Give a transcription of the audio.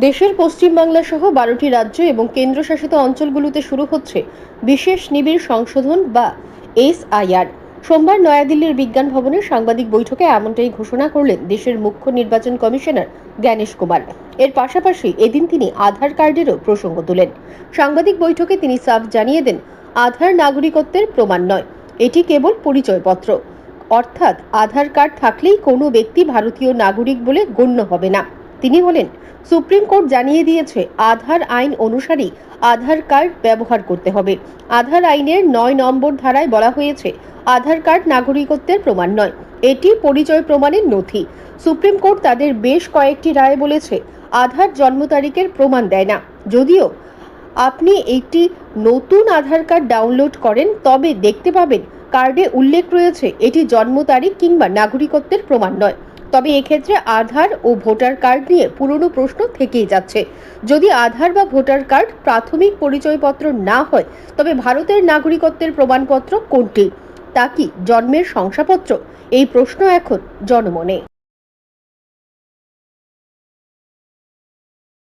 দেশের পশ্চিমবাংলা সহ বারোটি রাজ্য এবং কেন্দ্রশাসিত অঞ্চলগুলোতে শুরু হচ্ছে বিশেষ নিবিড় সংশোধন বা এসআইআর। সোমবার নয়াদিল্লির বিজ্ঞান ভবনে সাংবাদিক বৈঠকে এমনটাই ঘোষণা করলেন দেশের মুখ্য নির্বাচন কমিশনার জ্ঞানেশ কুমার। এর পাশাপাশি এদিন তিনি আধার কার্ডেরও প্রসঙ্গ তোলেন। সাংবাদিক বৈঠকে তিনি সাফ জানিয়ে দেন, আধার নাগরিকত্বের প্রমাণ নয়, এটি কেবল পরিচয়পত্র। অর্থাৎ আধার কার্ড থাকলেই কোনো ব্যক্তি ভারতীয় নাগরিক বলে গণ্য হবে না। তিনি বলেন সুপ্রিম কোর্ট জানিয়ে দিয়েছে, আধার আইন অনুসারেই আধার কার্ড ব্যবহার করতে হবে। আধার আইনের নয় নম্বর ধারায় বলা হয়েছে, আধার কার্ড নাগরিকত্বের প্রমাণ নয়। এটি পরিচয় প্রমাণের নথি। সুপ্রিম কোর্ট তাদের বেশ কয়েকটি রায়ে বলেছে, আধার জন্ম তারিখের প্রমাণ দেয় না। যদিও আপনি একটি নতুন আধার কার্ড ডাউনলোড করেন, তবে দেখতে পাবেন কার্ডে উল্লেখ রয়েছে, এটি জন্ম তারিখ কিংবা নাগরিকত্বের প্রমাণ নয়। তবে এক্ষেত্রে আধার ও ভোটার কার্ড নিয়ে পুরনো প্রশ্ন থেকেই যাচ্ছে। যদি আধার বা ভোটার কার্ড প্রাথমিক পরিচয়পত্র না হয়, তবে ভারতের নাগরিকত্বের প্রমাণপত্র কোনটি? তা কি জন্মের শংসাপত্র? এই প্রশ্ন এখন জনমনে।